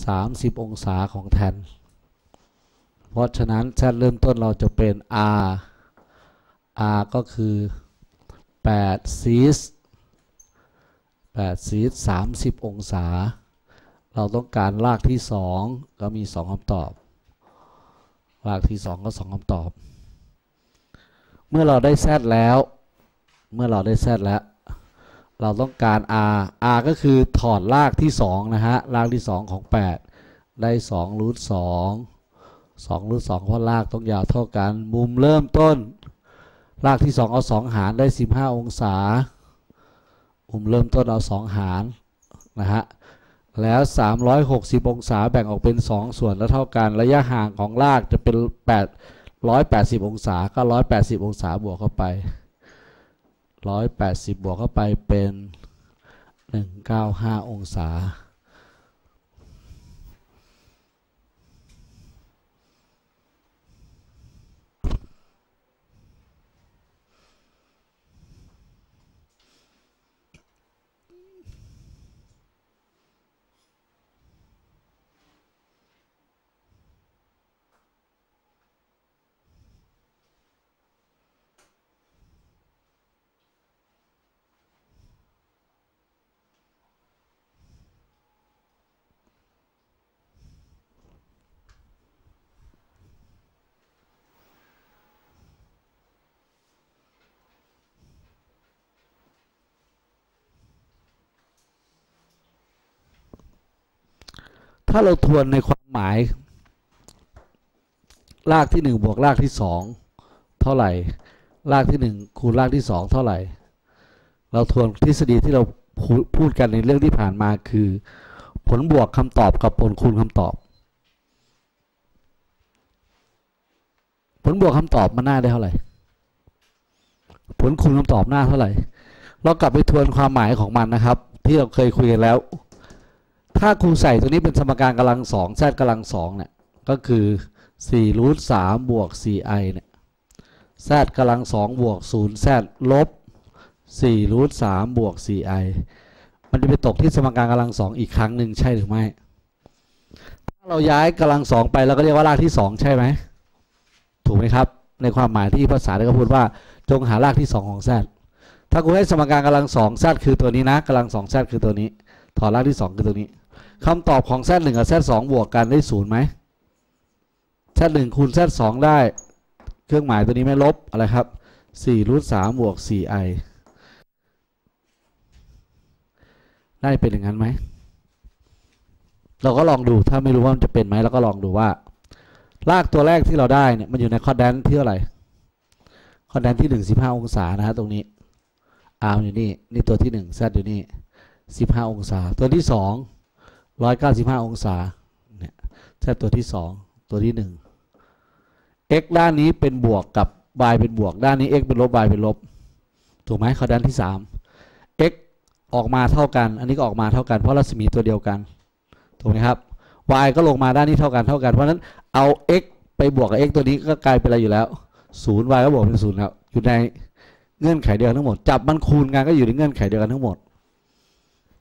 30 องศาของแทน เพราะฉะนั้นแทนเริ่มต้นเราจะเป็น r r ก็คือ8ซีส8ซีส30 องศา เราต้องการรากที่ 2 ก็มี 2คำตอบ รากที่ 2 ก็ 2คำตอบ เมื่อเราได้แซดแล้ว เมื่อเราได้แซดแล้ว เราต้องการ r r ก็คือถอดรากที่ 2 นะฮะ รากที่ 2 ของ 8 ได้2รูท2 2รูท2เพราะรากต้องยาวเท่ากัน มุมเริ่มต้น รากที่ 2 เอา 2 หารได้ 15 องศา มุมเริ่มต้นเอา 2 หารนะฮะ แล้ว 360 องศาแบ่งออกเป็น 2 ส่วนแล้วเท่ากัน ระยะห่างของรากจะเป็น 8 180 องศาก็ 180 องศาบวกเข้าไป 180 บวกเข้าไปเป็น 195 องศา ถ้าเราทวนในความหมายรากที่หนึ่งบวกรากที่สองเท่าไหร่ รากที่หนึ่งคูณรากที่สองเท่าไหร่ เราทวนทฤษฎีที่เราพูพูดกันในเรื่องที่ผ่านมาคือ ผลบวกคำตอบกับผลคูณคำตอบ ผลบวกคำตอบมันหน้าได้เท่าไหร่ ผลคูณคำตอบหน้าเท่าไหร่ เรากลับไปทวนความหมายของมันนะครับ ที่เราเคยคุยกันแล้ว ถ้าครูใส่ตัวนี้เป็นสมการกำลังสองแซดกำลังสองเนี่ยก็คือ4รูทสามบวก 4i เนี่ยแซดกำลังสองบวก0แซดลบ4รูทสามบวก 4i มันจะไปตกที่สมการกำลังสองอีกครั้งหนึ่งใช่หรือไม่ถ้าเราย้ายกำลังสองไปเราก็เรียกว่ารากที่สองใช่ไหมถูกไหมครับ ในความหมายที่ภาษาได้ก็พูดว่าจงหารากที่สองของแซดถ้ากูให้สมการกำลังสองแซดคือตัวนี้นะกำลังสองแซดคือตัวนี้ ถอดรากที่สองคือตัวนี้ คำตอบของ z 1กับ z 2บวกกันได้ศูนย์ไหม z 1คูณ z 2ได้ เครื่องหมายตัวนี้ไม่ลบอะไรครับ4รูท3บวก 4i ได้เป็นอย่างนั้นไหม เราก็ลองดูถ้าไม่รู้ว่ามันจะเป็นไหมเราก็ลองดูว่ารากตัวแรกที่เราได้เนี่ยมันอยู่ในคอร์ดแดนที่เท่าไหร่คอร์ดแดนที่ 1 15 องศานะฮะตรงนี้ r อยู่นี่ นี่ตัวที่1 z อยู่นี่ 15 องศา ตัวที่ 2 195องศาเนี่ยแค่ตัวที่2ตัวที่1 x ด้านนี้เป็นบวกกับ y เป็นบวก ด้านนี้ x เป็นลบ y เป็นลบ ถูกไหมเขาด้านที่3 x ออกมาเท่ากัน อันนี้ก็ออกมาเท่ากัน เพราะรัศมีตัวเดียวกัน ถูกไหมครับ y ก็ลงมาด้านนี้เท่ากันเท่ากัน เพราะฉะนั้นเอา x ไปบวกกับ x ตัวนี้ก็กลายเป็นอะไรอยู่แล้ว 0 y ก็บวกเป็น0แล้ว อยู่ในเงื่อนไขเดียวกันทั้งหมด จับมันคูณกันก็อยู่ในเงื่อนไขเดียวกันทั้งหมด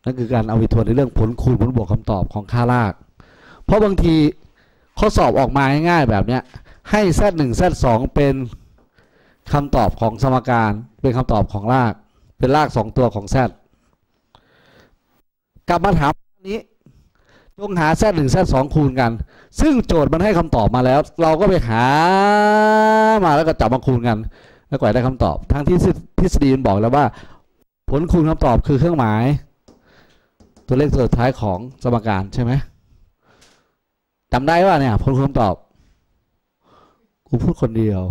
นั่นคือการเอาไปทวนในเรื่องผลคูณผลบวกคำตอบของค่าราก เพราะบางทีข้อสอบออกมาง่ายๆแบบเนี้ยให้ z 1 z 2เป็นคำตอบของสมการเป็นคำตอบของราก เป็นราก2ตัวของ z กลับมาถามนี้จงหา z 1 z 2คูณกัน ซึ่งโจทย์มันให้คำตอบมาแล้ว เราก็ไปหามาแล้วก็จับมาคูณกัน แล้วก็ได้คำตอบทั้งที่ทฤษฎีมันบอกแล้วว่า ผลคูณคำตอบคือเครื่องหมาย ตัวเลขสุดท้ายของสมการใช่ไหมจำได้ว่าเนี่ยผลคำตอบ กูพูดคนเดียว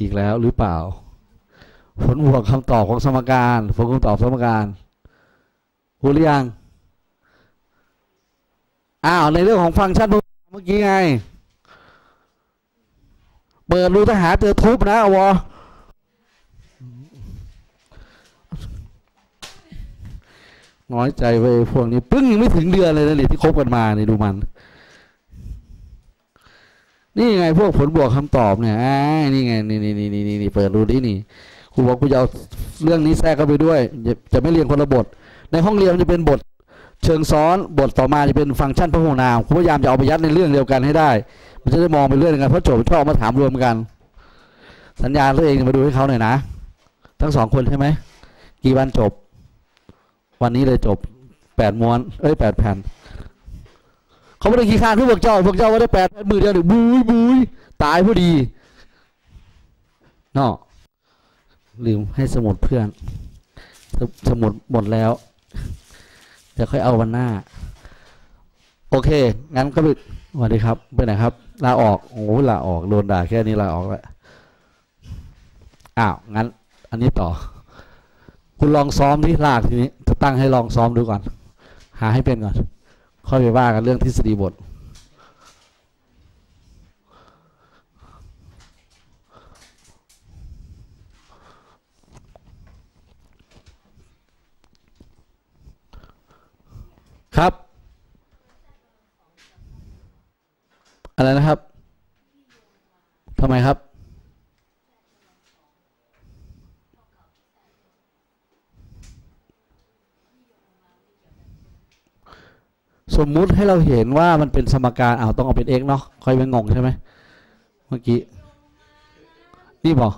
อีกแล้วหรือเปล่า ผลบวกคำตอบของสมการ ผลคำตอบสมการพูดหรือยังอ้าวในเรื่องของฟังก์ชันเมื่อกี้ไง เปิดรูทหารเจอทุบนะอ น้อยใจไปพวกนี้ปึ้งยังไม่ถึงเดือนเลยนะนี่ที่คบกันมาเนี่ยดูมัน นี่ไงพวกผลบวกคำตอบเนี่ยอานี่ไงนี่นี่นี่นี่นี่เปิดดูดินี่ครูบอกกูจะเอาเรื่องนี้แทรกเข้าไปด้วย จะไม่เรียนคนละบท ในห้องเรียนจะเป็นบท เชิงซ้อนบทต่อมาจะเป็นฟังก์ชันพหูนามคุณพยายามจะเอาไปยัดในเรื่องเดียวกันให้ได้ มันจะได้มองไปเรื่องเดียวกันเพราะโจทย์ชอบเอามาถามรวมกัน สัญญาตัวเองมาดูให้เขาหน่อยนะ ทั้งสองคนใช่ไหมกี่วันจบ วันนี้เลยจบแปดม้วน เอ้ยแปดแผ่นเขาไม่ได้ขี้ข้านทุกพวกเจ้าพวกเจ้าก็ได้แปดมือเดียวหนึ่งบุยบุยตายพอดีเนาะลืมให้สมุดเพื่อนสสมุดหมดแล้วเดี๋ยวค่อยเอาวันหน้า โอเค งั้นก็ไปสวัสดีครับไปไหนครับลาออกโอ้โหลาออกโดนด่าแค่นี้ลาออกแล้วอ้าวงั้น อันนี้ต่อ คุณลองซ้อมที่ลากทีนี้จะตั้งให้ลองซ้อมดูก่อน หาให้เป็นก่อน ค่อยไปว่ากันเรื่องทฤษฎีบท ครับ อะไรนะครับทำไมครับ สมมุติให้เราเห็นว่ามันเป็นสมการอ้าวต้องเอาเป็น x เนาะค่อยไม่งงใช่ไหมเมื่อกี้ นี่บอก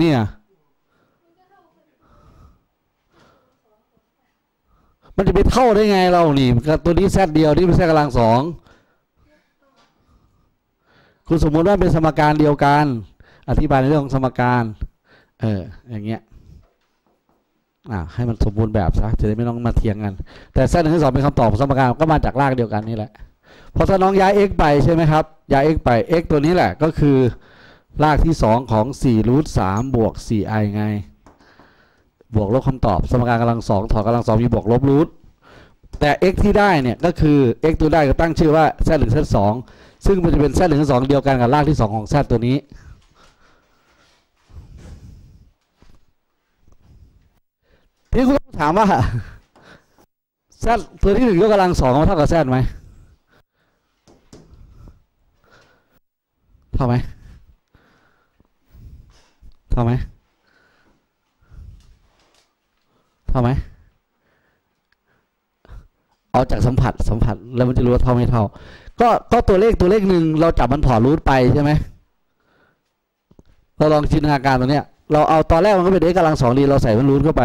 นี่อะมันจะไปเท่าได้ไงเรานี่กับตัวนี้แซดเดียวนี่เป็นแซดกำลังสองคุณสมมุติว่าเป็นสมการเดียวกัน อธิบายในเรื่องของสมการ เอออย่างเงี้ย อ่าให้มันสมบูรณ์แบบซะจะได้ไม่ต้องมาเถียงกัน แต่แซดหนึ่งที่สองเป็นคำตอบของสมการก็มาจากรากเดียวกันนี่แหละพอถ้าน้องย้าย x ไปใช่ไหมครับย้าย x ไป x ตัวนี้แหละก็คือรากที่สองของ4รูท3บวก 4i ไง บวกลบคำตอบ สมการกำลังสองถอดกำลังสองมีบวกลบรูทแต่ x ที่ได้เนี่ยก็คือ x ตัวได้ก็ตั้งชื่อว่า z หรือ z สองซึ่งมันจะเป็น z หรือ z สองเดียวกันกับรากที่สองของ z ตัวนี้ ทีนี้คุณต้องถามว่า z ตัวที่หนึ่งยกกำลังสองมันเท่ากับ z ไหมเท่าไหมเท่าไหมเท่าไหมเอาจากสัมผัสสัมผัสแล้วมันจะรู้ว่าเท่าไม่เท่า ก็ก็ตัวเลขตัวเลขหนึ่งเราจับมันถอดรูทไปใช่ไหมเราลองจินตนาการตัวเนี้ยเราเอาตอนแรกมันก็เป็น x กำลังสองดีเราใส่มันรูทเข้าไป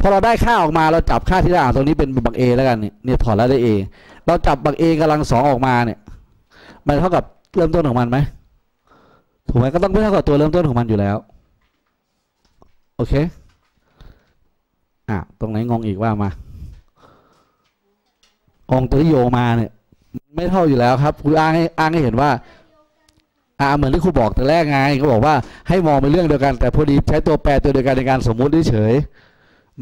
พอเราได้ค่าออกมาเราจับค่าที่ได้อ่าตรงนี้เป็นบักเอแล้วกันเนี่ยถอดแล้วได้ a เราจับบักเอกำลังสองออกมาเนี่ย มันเท่ากับเริ่มต้นของมันไหมถูกไหมก็ต้องไม่เท่ากับตัวเริ่มต้นของมันอยู่แล้ว โอเคอะตรงไหนงงอีกว่ามาองตัวที่โยมาเนี่ย ไม่เท่าอยู่แล้วครับคุณอ้างให้อ้างให้เห็นว่าอ่าเหมือนที่ครูบอกแต่แรกไงเขาบอกว่าให้มองเป็นเรื่องเดียวกันแต่พอดีใช้ตัวแปรตัวเดียวกันในการสมมุติเฉย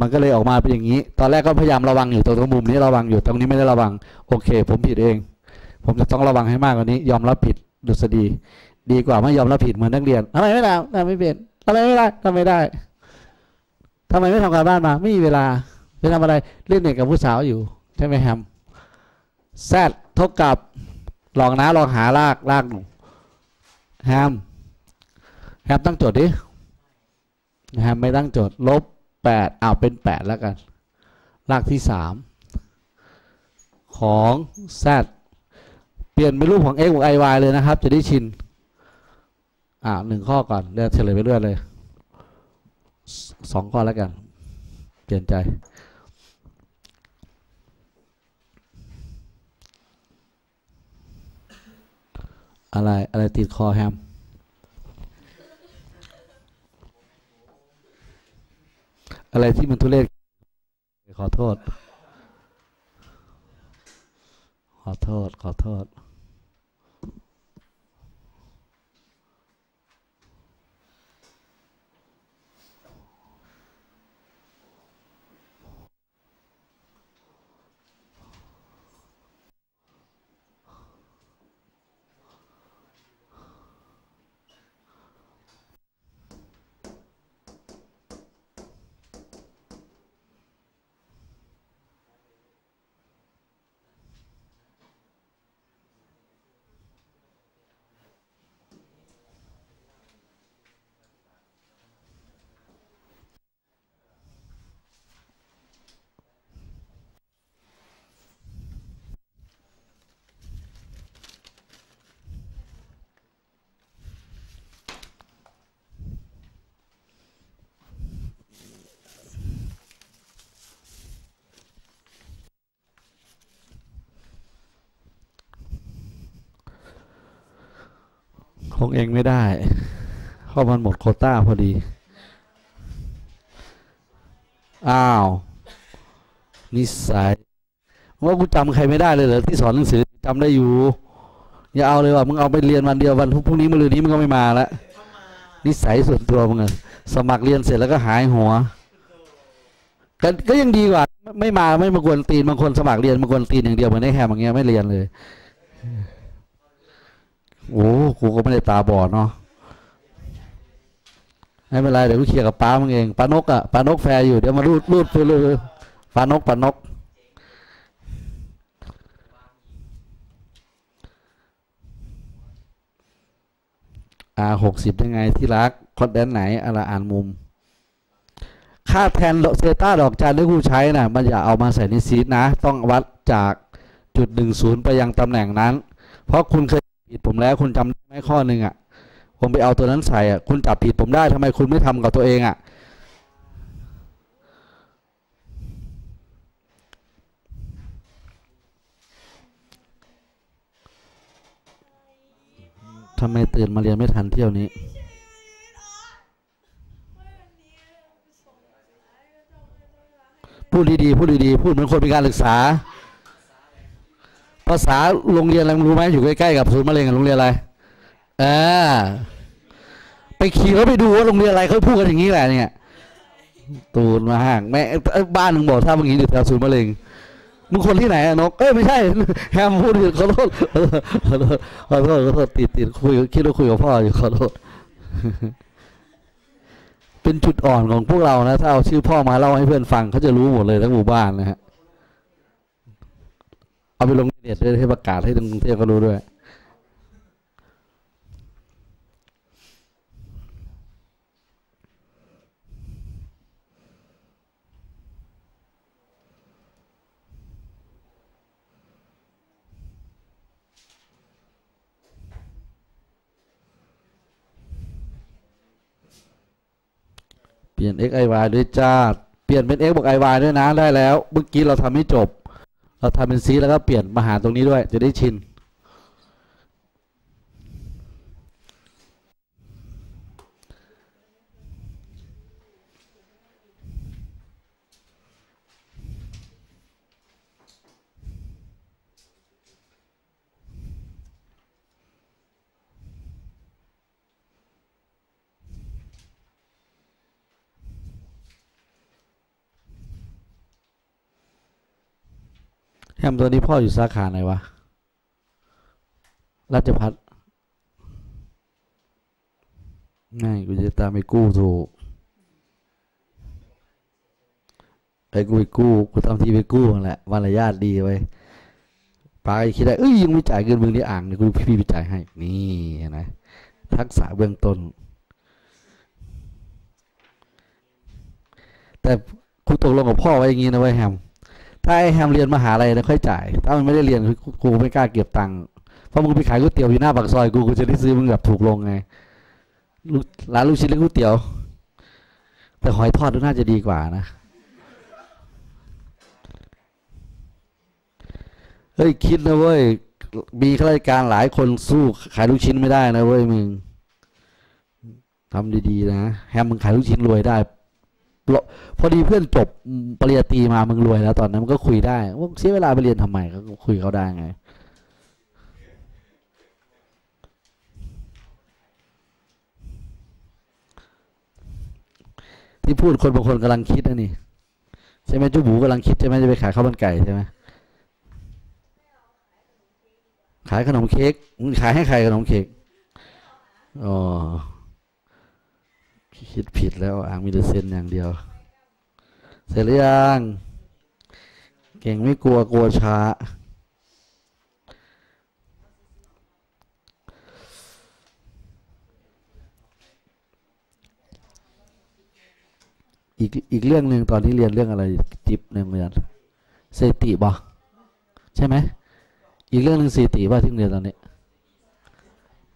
มันก็เลยออกมาเป็นอย่างนี้ ตอนแรกก็พยายามระวังอยู่ตรงตรงมุมนี้ระวังอยู่ตรงนี้ไม่ได้ระวัง โอเค ผมผิดเอง ผมจะต้องระวังให้มากกว่านี้ ยอมรับผิดดุษฎี ดีกว่าไม่ยอมรับผิดเหมือนนักเรียนทำไมไม่ทำทำไม่เป็นทำไมไม่ได้ทำไม่ได้ทำไมไม่ทำการบ้านมา ไม่มีเวลาไปทำอะไรเล่นเด็กกับผู้สาวอยู่ใช่ไหมแฮม z เท่ากับลองนะลองหารากรากหนูแฮมแฮมตั้งโจทย์ดิแฮมไม่ตั้งโจทย์ลบ แปดเอาเป็นแปดแล้วกัน รากที่สามของ z เปลี่ยนเป็นรูปของ x บวก i y เลยนะครับ จะได้ชิน อ่าหนึ่งข้อก่อนเดี๋ยวเฉลยไปเรื่อยเลยสสองข้อแล้วกัน เปลี่ยนใจอะไร อะไรติดคอแฮม อะไรที่มันทุเรศขอโทษ ขอโทษ ขอโทษ ของเองไม่ได้เพราะมันหมดโคต้าพอดี อ้าว นิสัยว่ากูจำใครไม่ได้เลยเหรอที่สอนหนังสือจำได้อยู่ อย่าเอาเลยว่ะมึงเอาไปเรียนวันเดียววันพรุ่งนี้มะรืนนี้มึงก็ไม่มาล้วนิสัยส่วนตัวมึงอะสมัครเรียนเสร็จแล้วก็หายหัวก็ก็ยังดีกว่า ไม่มาไม่มากวนตีนบางคนสมัครเรียนมากวนตีนอย่างเดียวเหมือนไอ้แฮมอย่างเงี้ยไม่เรียนเลย โอ้กูก็ไม่ได้ตาบอดเนาะไม่เป็นไรเดี๋ยวกูเคลียร์กับป้ามึงเองป้านกอะป้านกแฟร์อยู่เดี๋ยวมารูดรูดไปเลยป้านกป้านก อ่าหกสิบยังไงที่รักคอนแดนไหนอะไรอ่านมุม ค่าแทนเซต้าดอกจันที่ครูใช้นะ่ะ มันอย่าเอามาใส่ในซีดนะ ต้องวัดจากจุดหนึ่งศูนย์ไปยังตำแหน่งนั้น เพราะคุณเคย ผิดผมแล้วคุณจำได้ไหมข้อหนึ่งอะผมไปเอาตัวนั้นใส่อะคุณจับผิดผมได้ทำไมคุณไม่ทำกับตัวเองอะทำไมตื่นมาเรียนไม่ทันเที่ยวนี้ พูดดีๆ พูดดีๆ พูดเหมือนคนมีการศึกษา ภาษาโรงเรียนอะไรรู้ไหมอยู่ใกล้ๆกับศูนย์มะเร็งโรงเรียนอะไรเออไปขี่แล้วไปดูว่าโรงเรียนอะไรเขาพูดกันอย่างนี้แหละเนี่ย ตูนมาห่างแม่บ้านมึงบอกถ้ามึงอยู่แถวศูนย์มะเร็งมึงคนที่ไหนอะนกเอ้ยไม่ใช่แฮมพูดผิดขอโทษขอโทษขอโทษขอโทษขอโทษติดติดคุยคิดว่าคุยกับพ่ออยู่ขอโทษเป็นจุดอ่อนของพวกเรานะ ถ้าเอาชื่อพ่อมาเล่าให้เพื่อนฟังเขาจะรู้หมดเลยทั้งหมู่บ้านนะฮะเอาไปลง เน็ตด้วยให้ประกาศให้ทั้งกรุงเทพก็รู้ด้วย เปลี่ยน x i y ด้วยจ้า เปลี่ยนเป็น x บวก i y ด้วยนะ ได้แล้ว เมื่อกี้เราทำให้จบ เราทำเป็นสีแล้วก็เปลี่ยนมาหาตรงนี้ด้วย จะได้ชิน แฮมตัวนี้พ่ออยู่สาขาไหนวะ ราชพัฒง่ายกูจะตามไปกู้ถูกไปกูไปกู้กูทำทีไปกู้นั่นแหละมารยาทดีไว้ป้าก็คิดได้เอ้ยยังไม่จ่ายเงินมึงที่อ่างเดี๋ยกูพี่ไปจ่ายให้ นี่นไหมทักษะเบื้องต้น แต่กูตกลงกับพ่อไว้อย่างงี้นะเว้ยแฮม ถ้าไอ้แฮมเรียนมหาลัยแล้วค่อยจ่าย ถ้ามันไม่ได้เรียนกูไม่กล้าเก็บตังค์เพราะมึงไปขายก๋วยเตี๋ยวอยู่หน้าปากซอยกูกูจะได้ซื้อมึงแบบถูกลงไงร้านลูกชิ้นเล็กก๋วยเตี๋ยว แต่หอยทอดน่าจะดีกว่านะเฮ้ยคิดนะเว้ยมีข้าราชการหลายคนสู้ขายลูกชิ้นไม่ได้นะเว้ยมึงทำดีๆนะแฮมมึงขายลูกชิ้นรวยได้ พอดีเพื่อนจบปริญญาตรีมามึงรวยแล้วตอนนั้นมันก็คุยได้ว่าเสียเวลาไปเรียนทำไมก็คุยเขาได้ไง ที่พูดคนบางคนกำลังคิดนะนี่ใช่ไหมจูบูกำลังคิดใช่ไหมจะไปขายข้าวมันไก่ใช่ไหมขายขนมเค้กมึงขายให้ใครขนมเค้กอ๋อ คิดผิดแล้วอ่างมีแต่เซนอย่างเดียว เสร็จหรือยังเก่งไม่กลัวกลัวช้า อีกอีกเรื่องหนึ่งตอนที่เรียนเรื่องอะไรจิบในโรงเรียนสติบ่ใช่ไหมอีกเรื่องหนึ่งสติว่าที่เรียนตอนนี้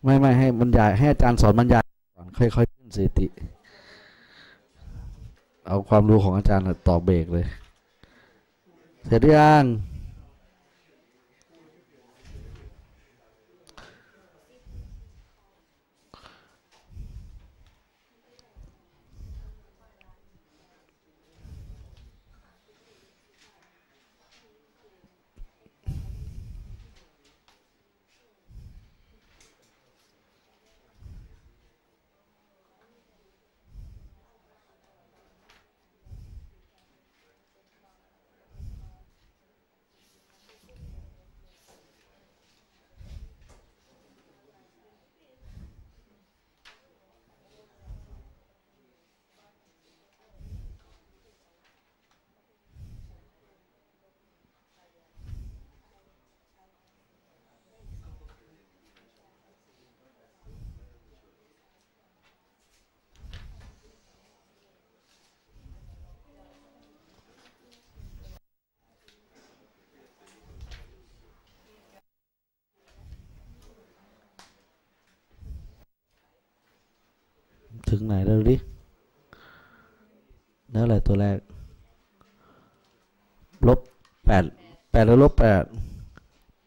ไม่ไม่ให้บรรยายให้อาจารย์สอนบรรยายก่อนค่อยๆ สติ เอาความรู้ของอาจารย์ต่อเบรกเลย เสร็จหรือยัง ถึงไหนแล้วดิแล้วอะไรตัวแรก ลบแปดแปดแล้วลบแปด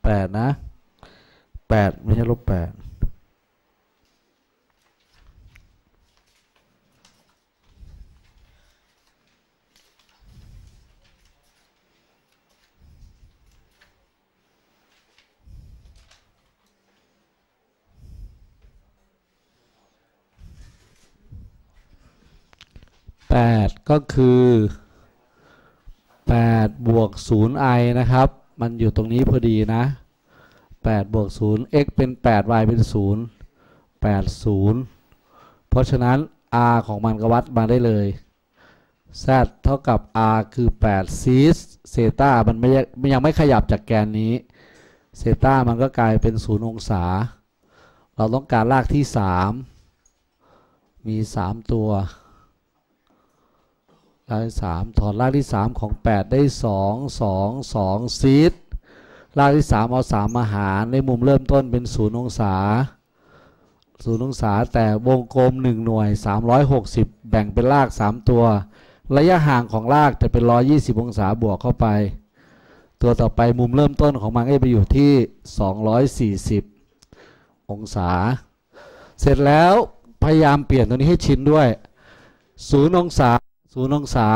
แปดนะแปดไม่ใช่ลบแปด แปดก็คือแปดบวกศูนย์ i นะครับ มันอยู่ตรงนี้พอดีนะแปดบวกศูนย์ x เป็นแปด y เป็นศูนย์แปดศูนย์เพราะฉะนั้น r ของมันก็วัดมาได้เลย z เท่ากับ r คือ8ซีสเซต้ามันไม่ยังไม่ขยับจากแกนนี้ เซต้ามันก็กลายเป็น 0 องศา เราต้องการรากที่ 3 มี 3 ตัว รากที่3ถอดรากที่3ของ 8 ได้ 2 2 2ซีสรากที่3เอา3มาหารในมุมเริ่มต้นเป็น0องศา0องศาแต่วงกลม 1 หน่วย 360 แบ่งเป็นราก 3 ตัว ระยะห่างของรากจะเป็น 120 องศาบวกเข้าไป ตัวต่อไปมุมเริ่มต้นของมันก็ไปอยู่ที่ 240 องศา เสร็จแล้วพยายามเปลี่ยนตัวนี้ให้ชินด้วย 0 องศา 0องศา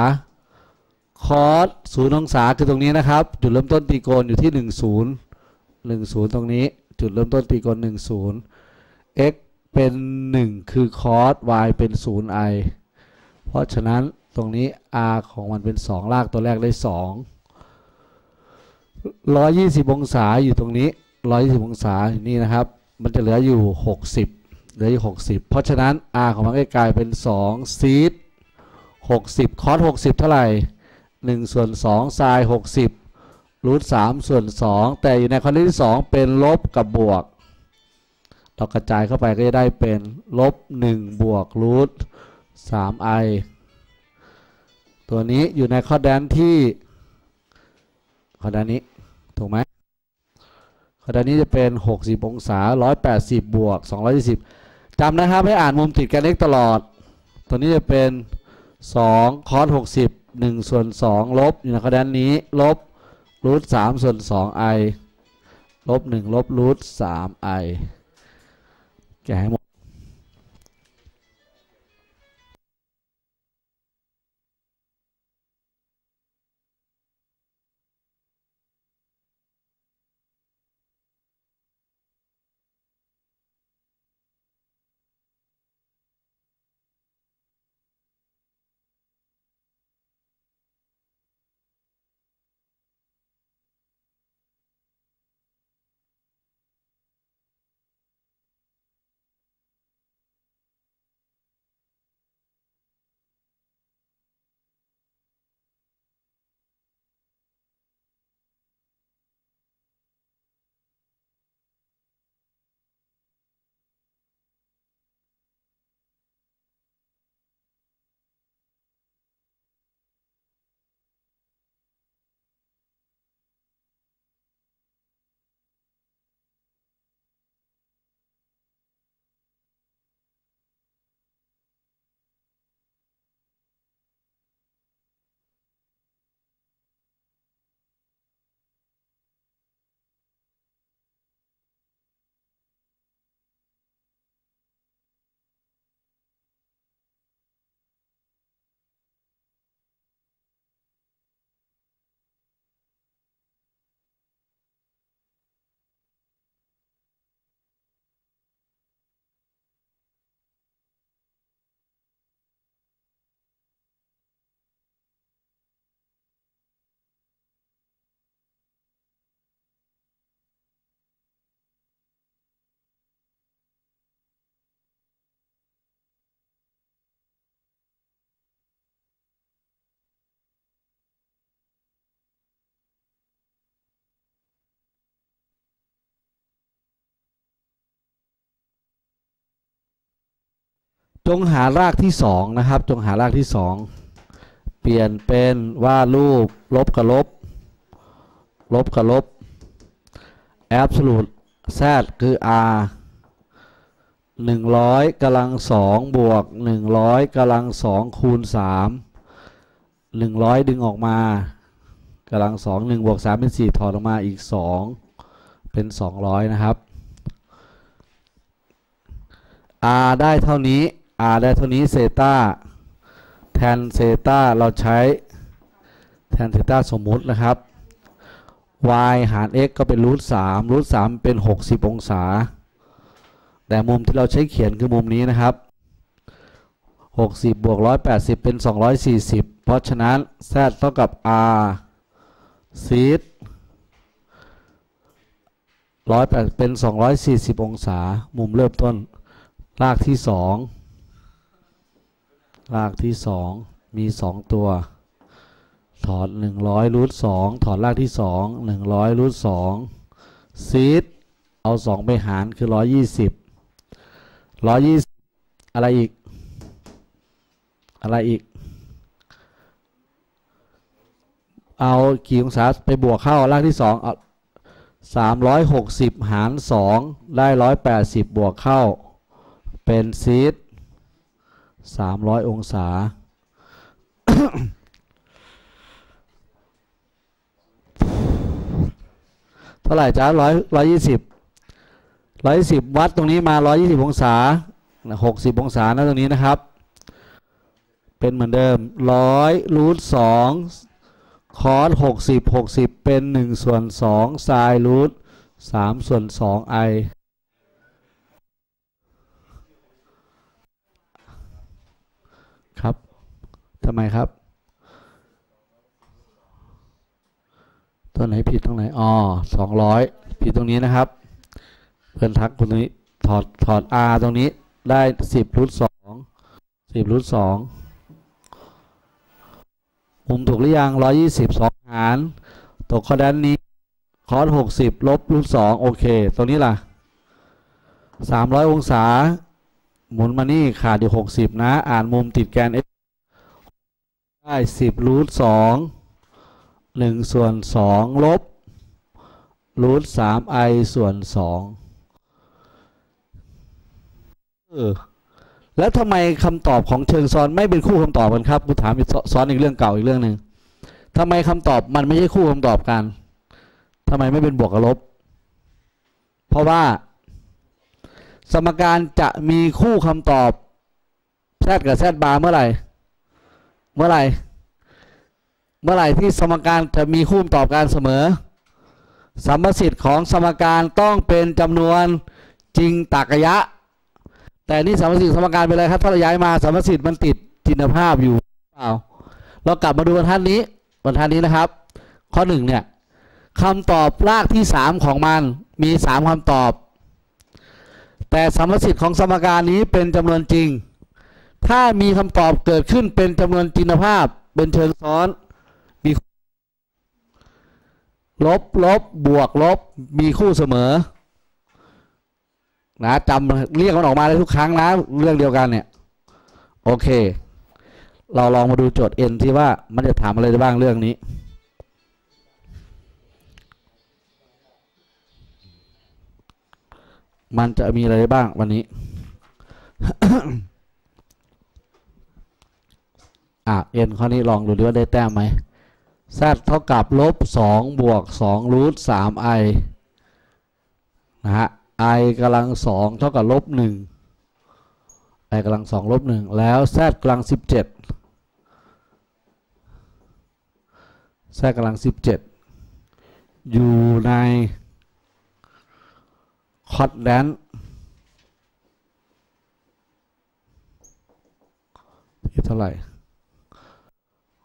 คอส0องศาคือตรงนี้นะครับ จุดเริ่มต้นตรีโกณอยู่ที่10 10ตรงนี้ จุดเริ่มต้นตรีโกณ10 x เป็น1คือคอส y เป็น 0i เพราะฉะนั้นตรงนี้ r ของมันเป็น2ลากตัวแรกได้2 120องศาอยู่ตรงนี้120องศาอยู่นี่นะครับ มันจะเหลืออยู่60เหลืออยู่60เพราะฉะนั้น r ของมันก็กลายเป็น2ซีด 60 คอส60 เท่าไหร่1ส่วน2ไซน์60รูท3ส่วน 2 แต่อยู่ในคอนที่ 2 เป็นลบกับบวก เรากระจายเข้าไปก็จะได้เป็นลบ1บวกรูท 3i ตัวนี้อยู่ในข้อแดนที่ข้อแดนนี้ ถูกไหมข้อแดนนี้จะเป็น 60 องศา 180 บวก 220จำนะครับให้อ่านมุมติดกันเล็กตลอด ตัวนี้จะเป็น 2คอส60 1ส่วน2ลบอยู่ในข้อแนนนี้ลบรูท3ส่วน 2i ลบ 1 ลบรูท 3i แกให้หมด จงหารากที่สองนะครับ จงหารากที่สองเปลี่ยนเป็นว่ารูปลบกับลบ ลบกับลบ absolute z คือ r หนึ่งร้อยกำลังสองบวกหนึ่งร้อยกำลังสองคูณสามหนึ่งร้อยดึงออกมากำลังสองหนึ่งบวกสามเป็นสี่ถอดออกมาอีกสองเป็นสองร้อยนะครับ r ได้เท่านี้ r ได้เท่านี้เซตาแทนเซตาเราใช้แทนเซตาสมมุตินะครับ y หาร x ก็เป็นรูทสามรูทสามเป็นหกสิบองศา แต่มุมที่เราใช้เขียนคือมุมนี้นะครับหกสิบบวกร้อยแปดสิบเป็นสองร้อยสี่สิบเพราะฉะนั้น z เท่ากับ r ซีดร้อยแปดเป็นสองร้อยสี่สิบองศา มุมเริ่มต้น รากที่สอง รากที่สองมีสองตัว ถอดหนึ่งร้อยรูทสองถอดรากที่สองหนึ่งร้อยรูทสองซีดเอาสองไปหารคือร้อยยี่สิบร้อยยี่สิบอะไรอีก อะไรอีก เอากี่องศาไปบวกเข้ารากที่สองสามร้อยหกสิบหารสองได้ร้อยแปดสิบบวกเข้า เป็นซีด สามร้อยองศา เท่าไหร่จ้าร้อยร้อยยี่สิบร้อยยี่สิบวัดตรงนี้มาร้อยยี่สิบองศาหกสิบองศานะตรงนี้นะครับ เป็นเหมือนเดิมร้อยรูทสองคอสหกสิบหกสิบเป็นหนึ่งส่วนสองไซน์รูทสามส่วนสองไอ ครับทำไมครับ ตัวไหนผิดตรงไหนอ๋อสองร้อยผิดตรงนี้นะครับ เพื่อนทักคนนี้ถอดถอด R ตรงนี้ได้สิบรูทสองสิบรูทสองมุมถูกหรือยังร้อยยี่สิบสองหารตกข้อด้านนี้คอสหกสิบลบรูทสองโอเค ตรงนี้ล่ะสามร้อยองศา หมุนมานี่ขาดอยู่หกสิบนะ อ่านมุมติดแกน x ได้สิบรูทสองหนึ่งส่วนสองลบรูทสามไอส่วนสองเออแล้วทำไมคำตอบของเชิงซ้อนไม่เป็นคู่คำตอบกันครับกูถามอีกซ้อนอีกเรื่องเก่าอีกเรื่องหนึ่งทำไมคำตอบมันไม่ใช่คู่คำตอบกันทำไมไม่เป็นบวกกับลบ เพราะว่า สมการจะมีคู่คำตอบแซดกับแซดบาร์เมื่อไหร่ เมื่อไหร่ เมื่อไหร่ที่สมการจะมีคู่คำตอบการเสมอสัมประสิทธิ์ของสมการต้องเป็นจำนวนจริงตากยะ แต่นี่สัมประสิทธิ์สมการเป็นอะไรครับถ้าเราย้ายมาสัมประสิทธิ์มันติดจินภาพอยู่เปล่าเรากลับมาดูบรรทัดนี้บรรทัดนี้นะครับ ข้อหนึ่งเนี่ยคำตอบรากที่สามของมันมีสามคำตอบ แต่สมรสิทธิ์ของสมการนี้เป็นจำนวนจริง ถ้ามีคำตอบเกิดขึ้นเป็นจำนวนจินภาพ เป็นเชิงซ้อนมีลบลบบวกลบมีคู่เสมอนะจำเรียกมันออกมาได้ทุกครั้งนะ เรื่องเดียวกันเนี่ย โอเค เราลองมาดูโจทย์ n ที่ว่ามันจะถามอะไรได้บ้างเรื่องนี้ มันจะมีอะไรบ้างวันนี้ อะ n ข้อนี้ลองดูดิว่าได้แต้มไหม z เท่ากับลบสองบวกสองรูทสาม i นะฮะ i กำลังสองเท่ากับลบหนึ่ง i กำลังสองลบหนึ่งแล้ว z กำลังสิบเจ็ด z กำลังสิบเจ็ดอยู่ใน คอดแดนที่เท่าไหร่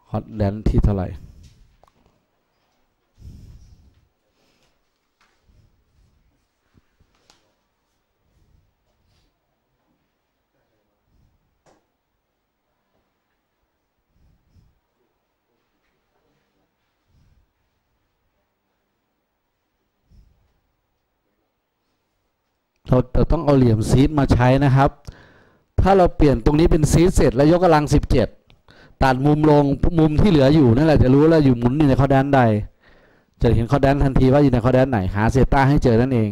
คอดแดนที่เท่าไหร่ เราจะต้องเอาเหลี่ยมซีดมาใช้นะครับ ถ้าเราเปลี่ยนตรงนี้เป็นซีดเสร็จแล้วยกกำลังสิบเจ็ดตัดมุมลงมุมที่เหลืออยู่นั่นแหละจะรู้แล้วอยู่หมุนอยู่ในข้อด้านใด จะเห็นข้อด้านทันทีว่าอยู่ในข้อด้านไหนหาเซต้าให้เจอนั่นเอง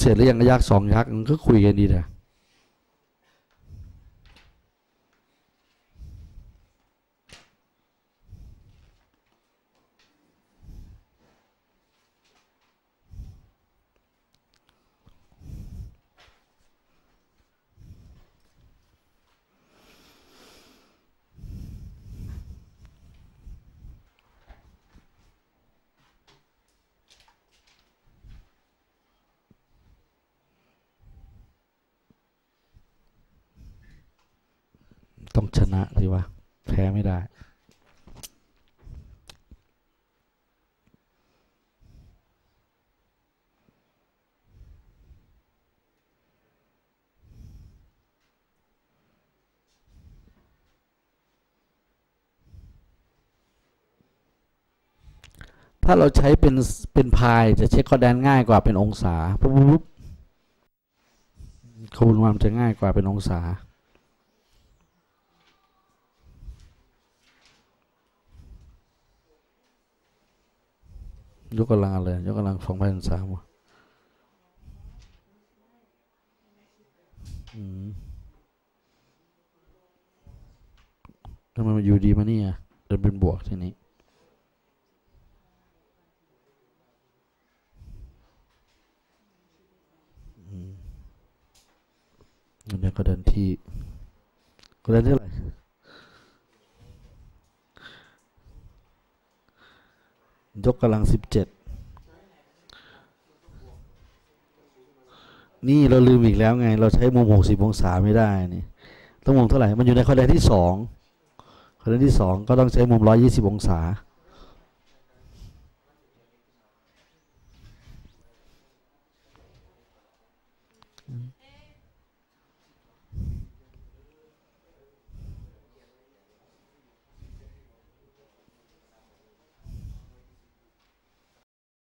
เสร็จแล้วยังยักษ์สองยักษ์มันก็คุยกันดีนะ ต้องชนะสิวะ แพ้ไม่ได้ถ้าเราใช้เป็นเป็นพายจะเช็คคอแดนง่ายกว่าเป็นองศาปุ๊บปุ๊บปุ๊บคูณมันจะง่ายกว่าเป็นองศา ยกกำลังอะไรยกกำลังสองพันสามทำไมมันอยู่ดีมาเนี่ยจะเป็นบวกทีนี้อันนี้ก็เดินที่ก็เดินที่อะไหร ยกกำลังสิบเจ็ดนี่เราลืมอีกแล้วไง เราใช้มุมหกสิบองศาไม่ได้นี่ต้องมุมเท่าไหร่ มันอยู่ในคอแดนที่สองคอแดนที่สองก็ต้องใช้มุมร้อยยี่สิบองศา